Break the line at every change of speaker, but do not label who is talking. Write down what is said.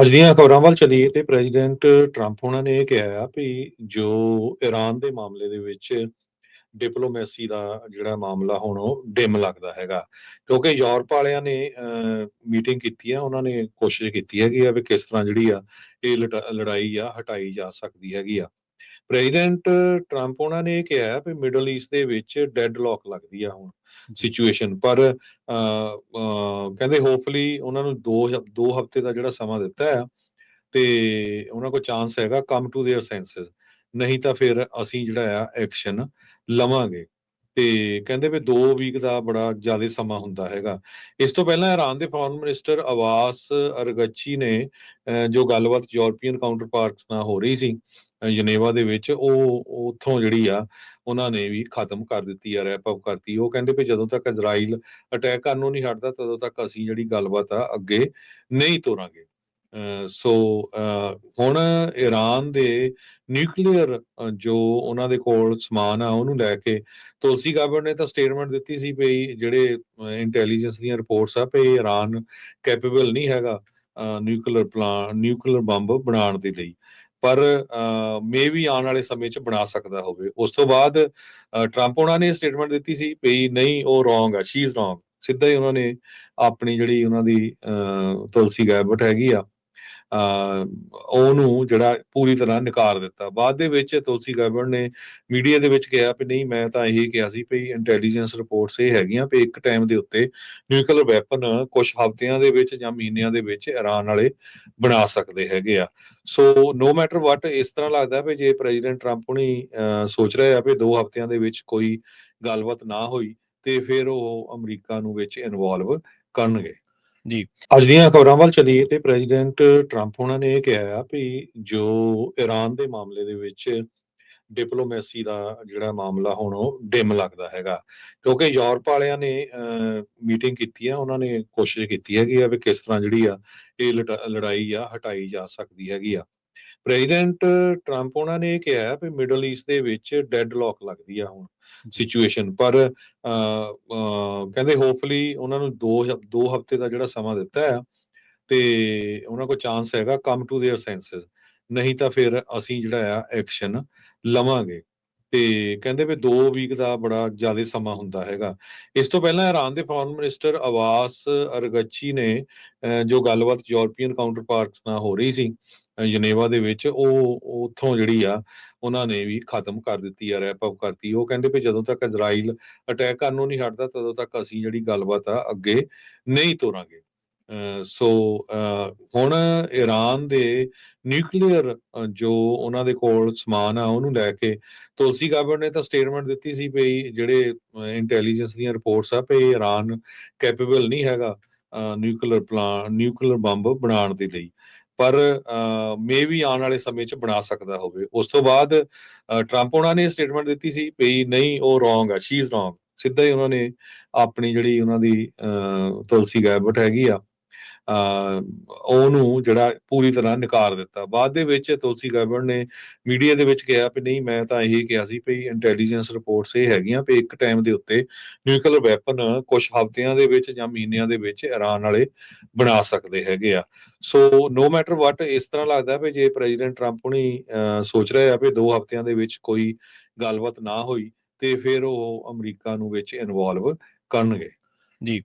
ਅੱਜ ਦੀਆਂ ਖਬਰਾਂ ਵੱਲ ਚੱਲੀਏ ਤੇ ਪ੍ਰੈਜ਼ੀਡੈਂਟ ਟਰੰਪ ਉਹਨਾਂ ਨੇ ਇਹ ਕਿਹਾ ਆ ਵੀ ਜੋ ਈਰਾਨ ਦੇ ਮਾਮਲੇ ਦੇ ਵਿੱਚ ਡਿਪਲੋਮੈਸੀ ਦਾ ਜਿਹੜਾ ਮਾਮਲਾ ਹੁਣ ਉਹ ਡਿਮ ਲੱਗਦਾ ਹੈਗਾ, ਕਿਉਂਕਿ ਯੂਰਪ ਵਾਲਿਆਂ ਨੇ ਮੀਟਿੰਗ ਕੀਤੀ ਆ, ਉਹਨਾਂ ਨੇ ਕੋਸ਼ਿਸ਼ ਕੀਤੀ ਹੈਗੀ ਆ ਵੀ ਕਿਸ ਤਰ੍ਹਾਂ ਜਿਹੜੀ ਆ ਇਹ ਲਟਾ- ਲੜਾਈ ਆ ਹਟਾਈ ਜਾ ਸਕਦੀ ਹੈਗੀ ਆ। ਪ੍ਰੈਜ਼ੀਡੈਂਟ ਟਰੰਪ ਉਹਨਾਂ ਨੇ ਇਹ ਕਿਹਾ ਵੀ ਮਿਡਲ ਈਸਟ ਦੇ ਵਿੱਚ ਡੈਡਲੌਕ ਲੱਗਦੀ ਆ ਹੁਣ ਸਿਚੁਏਸ਼ਨ ਪਰ ਅ, ਅ, ਕਹਿੰਦੇ ਹੋਪਫੁਲੀ ਉਹਨਾਂ ਨੂੰ 2 2 ਹਫ਼ਤੇ ਦਾ ਜਿਹੜਾ ਸਮਾਂ ਦਿੱਤਾ ਹੈ ਤੇ ਉਹਨਾਂ ਕੋਲ ਚਾਂਸ ਹੈਗਾ ਕਮ ਟੂ देयर ਸੈਂਸਸ ਨਹੀਂ ਤਾਂ ਫਿਰ ਅਸੀਂ ਜਿਹੜਾ ਆ ਐਕਸ਼ਨ ਲਵਾਂਗੇ ਤੇ ਕਹਿੰਦੇ ਵੀ 2 ਵੀਕ ਦਾ ਬੜਾ ਜ਼ਿਆਦਾ ਸਮਾਂ ਹੁੰਦਾ ਹੈਗਾ ਇਸ ਤੋਂ ਪਹਿਲਾਂ ਇਰਾਨ ਦੇ ਫੋਰਨ ਮਿਨਿਸਟਰ ਅਵਾਸ ਅਰਗਚੀ ਨੇ ਅ, ਜੋ ਗੱਲਬਾਤ ਯੂਰਪੀਅਨ ਕਾਊਂਟਰਪਾਰਟਸ ਨਾਲ ਹੋ ਰਹੀ ਸੀ ਅ, ਜਨੇਵਾ ਦੇ ਵਿੱਚ ਉਹ ਉੱਥੋਂ ਜਿਹੜੀ ਆ, ਉਹਨਾਂ ਨੇ ਵੀ ਖਤਮ ਕਰ ਦਿੱਤੀ ਆ ਰੈਪ ਅਪ ਕਰਤੀ। ਉਹ ਕਹਿੰਦੇ ਵੀ ਜਦੋਂ ਤੱਕ ਇਜ਼ਰਾਈਲ ਅਟੈਕ ਕਰਨ ਨੂੰ ਨਹੀਂ ਹਟਦਾ, ਤਦੋਂ ਤੱਕ ਅਸੀਂ ਜਿਹੜੀ ਗੱਲਬਾਤ ਆ, ਅੱਗੇ ਨਹੀਂ ਤੋਰਾਂਗੇ। ਸੋ ਹੁਣ ਈਰਾਨ ਦੇ ਨਿਊਕਲੀਅਰ ਜੋ ਉਹਨਾਂ ਦੇ ਕੋਲ ਸਮਾਨ ਆ, ਉਹਨੂੰ ਲੈ ਕੇ ਤੁਲਸੀ ਗਾਬਰ ਨੇ ਤਾਂ ਸਟੇਟਮੈਂਟ ਦਿੱਤੀ ਸੀ ਵੀ ਜਿਹੜੇ ਇੰਟੈਲੀਜੈਂਸ ਦੀਆਂ ਰਿਪੋਰਟਸ ਆ, ਵੀ ਈਰਾਨ ਕੈਪੇਬਲ ਨਹੀਂ ਹੈਗਾ ਨਿਊਕਲੀਅਰ ਪਲਾਨ ਨਿਊਕਲੀਅਰ ਬੰਬ ਬਣਾਉਣ ਦੇ ਲਈ। ਪਰ ਮੇ ਵੀ ਆਉਣ ਵਾਲੇ ਸਮੇਂ 'ਚ ਬਣਾ ਸਕਦਾ ਹੋਵੇ। ਉਸ ਤੋਂ ਬਾਅਦ ਅਹ, ਟਰੰਪ ਉਹਨਾਂ ਨੇ ਸਟੇਟਮੈਂਟ ਦਿੱਤੀ ਸੀ ਵੀ ਨਹੀਂ ਉਹ ਰੋਂਗ ਆ ਸ਼ੀ ਇਜ਼ ਰੋਂਗ ਸਿੱਧਾ ਹੀ ਉਹਨਾਂ ਨੇ ਆਪਣੀ ਜਿਹੜੀ ਉਹਨਾਂ ਦੀ ਅਹ, ਤੁਲਸੀ ਗੈਬਟ ਹੈਗੀ ਆ। ਉਹਨੂੰ ਜਿਹੜਾ ਪੂਰੀ ਤਰ੍ਹਾਂ ਨਕਾਰ ਦਿੱਤਾ। ਬਾਅਦ ਦੇ ਵਿੱਚ ਤੁਲਸੀ ਗੈਬਟ ਨੇ ਮੀਡੀਆ ਦੇ ਵਿੱਚ ਕਿਹਾ ਵੀ ਨਹੀਂ, ਮੈਂ ਤਾਂ ਇਹ ਕਿਹਾ ਸੀ ਵੀ ਇੰਟੈਲੀਜੈਂਸ ਰਿਪੋਰਟਸ ਇਹ ਹੈਗੀਆਂ ਵੀ ਇੱਕ ਟਾਈਮ ਦੇ ਉੱਤੇ ਨਿਊਕਲੀਅਰ ਵੈਪਨ ਕੁਝ ਹਫ਼ਤਿਆਂ ਦੇ ਵਿੱਚ ਜਾਂ ਮਹੀਨਿਆਂ ਦੇ ਵਿੱਚ ਇਰਾਨ ਵਾਲੇ ਬਣਾ ਸਕਦੇ ਹੈਗੇ ਆ। ਸੋ ਨੋ ਮੈਟਰ ਵਾਟ ਇਸ ਤਰ੍ਹਾਂ ਲੱਗਦਾ ਵੀ ਜੇ ਪ੍ਰੈਜ਼ੀਡੈਂਟ ਟਰੰਪ ਹੁਣੀ ਸੋਚ ਰਹੇ ਆ ਵੀ ਦੋ ਹਫ਼ਤਿਆਂ ਦੇ ਵਿੱਚ ਕੋਈ ਗੱਲਬਾਤ ਨਾ ਹੋਈ, ਤੇ ਫਿਰ ਉਹ ਅਮਰੀਕਾ ਨੂੰ ਵਿੱਚ ਇਨਵੋਲਵ ਕਰਨਗੇ।
ਜੀ।
ਅੱਜ ਦੀਆਂ ਖਬਰਾਂ ਵੱਲ ਚਲੀਏ ਤੇ ਪ੍ਰੈਜ਼ੀਡੈਂਟ ਟਰੰਪ ਉਹਨਾਂ ਨੇ ਇਹ ਕਿਹਾ ਆ ਵੀ ਜੋ ਈਰਾਨ ਦੇ ਮਾਮਲੇ ਦੇ ਵਿੱਚ ਡਿਪਲੋਮੈਸੀ ਦਾ ਜਿਹੜਾ ਮਾਮਲਾ ਹੁਣ ਉਹ ਡਿਮ ਲੱਗਦਾ ਹੈਗਾ ਕਿਉਂਕਿ ਯੂਰਪ ਵਾਲਿਆਂ ਨੇ ਮੀਟਿੰਗ ਕੀਤੀ ਆ, ਉਹਨਾਂ ਨੇ ਕੋਸ਼ਿਸ਼ ਕੀਤੀ ਹੈਗੀ ਆ ਵੀ ਕਿਸ ਤਰ੍ਹਾਂ ਜਿਹੜੀ ਆ ਇਹ ਲਟਾ- ਲੜਾਈ ਆ ਹਟਾਈ ਜਾ ਸਕਦੀ ਹੈਗੀ ਆ ਪ੍ਰੈਜ਼ੀਡੈਂਟ ਟਰੰਪ ਉਹਨਾਂ ਨੇ ਇਹ ਕਿਹਾ ਵੀ ਮਿਡਲ ਈਸਟ ਦੇ ਵਿੱਚ ਡੈਡਲੌਕ ਲੱਗਦੀ ਆ ਹੁਣ ਸਿਚੁਏਸ਼ਨ ਪਰ ਅ, ਅ, ਕਹਿੰਦੇ ਹੋਪਫੁਲੀ ਉਹਨਾਂ ਨੂੰ 2 2 ਹਫ਼ਤੇ ਦਾ ਜਿਹੜਾ ਸਮਾਂ ਦਿੱਤਾ ਹੈ ਤੇ ਉਹਨਾਂ ਕੋਲ ਚਾਂਸ ਹੈਗਾ ਕਮ ਟੂ देयर ਸੈਂਸਸ ਨਹੀਂ ਤਾਂ ਫਿਰ ਅਸੀਂ ਜਿਹੜਾ ਆ ਐਕਸ਼ਨ ਲਵਾਂਗੇ ਤੇ ਕਹਿੰਦੇ ਵੀ 2 ਵੀਕ ਦਾ ਬੜਾ ਜ਼ਿਆਦਾ ਸਮਾਂ ਹੁੰਦਾ ਹੈਗਾ ਇਸ ਤੋਂ ਪਹਿਲਾਂ ਇਰਾਨ ਦੇ ਫੋਰਨ ਮਿਨਿਸਟਰ ਅਵਾਸ ਅਰਗਚੀ ਨੇ ਅ, ਜੋ ਗੱਲਬਾਤ ਯੂਰਪੀਅਨ ਕਾਊਂਟਰਪਾਰਟਸ ਨਾਲ ਹੋ ਰਹੀ ਸੀ ਅ, ਜਨੇਵਾ ਦੇ ਵਿੱਚ ਉਹ ਉੱਥੋਂ ਜਿਹੜੀ ਆ, ਉਹਨਾਂ ਨੇ ਵੀ ਖਤਮ ਕਰ ਦਿੱਤੀ ਆ ਰੈਪ ਅਪ ਕਰਤੀ। ਉਹ ਕਹਿੰਦੇ ਵੀ ਜਦੋਂ ਤੱਕ ਇਜ਼ਰਾਈਲ ਅਟੈਕ ਕਰਨ ਨੂੰ ਨਹੀਂ ਹਟਦਾ, ਤਦੋਂ ਤੱਕ ਅਸੀਂ ਜਿਹੜੀ ਗੱਲਬਾਤ ਆ, ਅੱਗੇ ਨਹੀਂ ਤੋਰਾਂਗੇ। ਸੋ ਹੁਣ ਈਰਾਨ ਦੇ ਨਿਊਕਲੀਅਰ ਜੋ ਉਹਨਾਂ ਦੇ ਕੋਲ ਸਮਾਨ ਆ, ਉਹਨੂੰ ਲੈ ਕੇ ਤੁਲਸੀ ਗਾਬਰ ਨੇ ਤਾਂ ਸਟੇਟਮੈਂਟ ਦਿੱਤੀ ਸੀ ਵੀ ਜਿਹੜੇ ਇੰਟੈਲੀਜੈਂਸ ਦੀਆਂ ਰਿਪੋਰਟਸ ਆ, ਵੀ ਈਰਾਨ ਕੈਪੇਬਲ ਨਹੀਂ ਹੈਗਾ ਨਿਊਕਲੀਅਰ ਪਲਾਨ ਨਿਊਕਲੀਅਰ ਬੰਬ ਬਣਾਉਣ ਦੇ ਲਈ। ਪਰ ਮੇ ਵੀ ਆਉਣ ਵਾਲੇ ਸਮੇਂ 'ਚ ਬਣਾ ਸਕਦਾ ਹੋਵੇ। ਉਸ ਤੋਂ ਬਾਅਦ ਅਹ, ਟਰੰਪ ਉਹਨਾਂ ਨੇ ਸਟੇਟਮੈਂਟ ਦਿੱਤੀ ਸੀ ਵੀ ਨਹੀਂ ਉਹ ਰੋਂਗ ਆ ਸ਼ੀ ਇਜ਼ ਰੋਂਗ ਸਿੱਧਾ ਹੀ ਉਹਨਾਂ ਨੇ ਆਪਣੀ ਜਿਹੜੀ ਉਹਨਾਂ ਦੀ ਅਹ, ਤੁਲਸੀ ਗੈਬਟ ਹੈਗੀ ਆ ਉਹਨੂੰ ਜਿਹੜਾ ਪੂਰੀ ਤਰ੍ਹਾਂ ਨਕਾਰ ਦਿੱਤਾ। ਬਾਅਦ ਦੇ ਵਿੱਚ ਤੁਲਸੀ ਗੈਬਟ ਨੇ ਮੀਡੀਆ ਦੇ ਵਿੱਚ ਕਿਹਾ ਵੀ ਨਹੀਂ ਮੈਂ ਤਾਂ ਇਹ ਕਿਹਾ ਸੀ ਵੀ ਇੰਟੈਲੀਜੈਂਸ ਰਿਪੋਰਟਸ ਇਹ ਹੈਗੀਆਂ ਵੀ ਇੱਕ ਟਾਈਮ ਦੇ ਉੱਤੇ ਨਿਊਕਲੀਅਰ ਵੈਪਨ ਕੁਝ ਹਫ਼ਤਿਆਂ ਦੇ ਵਿੱਚ ਜਾਂ ਮਹੀਨਿਆਂ ਦੇ ਵਿੱਚ ਇਰਾਨ ਵਾਲੇ ਬਣਾ ਸਕਦੇ ਹੈਗੇ ਆ। ਸੋ ਨੋ ਮੈਟਰ ਵਾਟ ਇਸ ਤਰ੍ਹਾਂ ਲੱਗਦਾ ਵੀ ਜੇ ਪ੍ਰੈਜ਼ੀਡੈਂਟ ਟਰੰਪ ਹੁਣੀ ਅਹ, ਸੋਚ ਰਹੇ ਆ ਵੀ ਦੋ ਹਫ਼ਤਿਆਂ ਦੇ ਵਿੱਚ ਕੋਈ ਗੱਲਬਾਤ ਨਾ ਹੋਈ ਤੇ ਫਿਰ ਉਹ ਅਮਰੀਕਾ ਨੂੰ ਵਿੱਚ ਇਨਵੋਲਵ ਕਰਨਗੇ।
ਜੀ।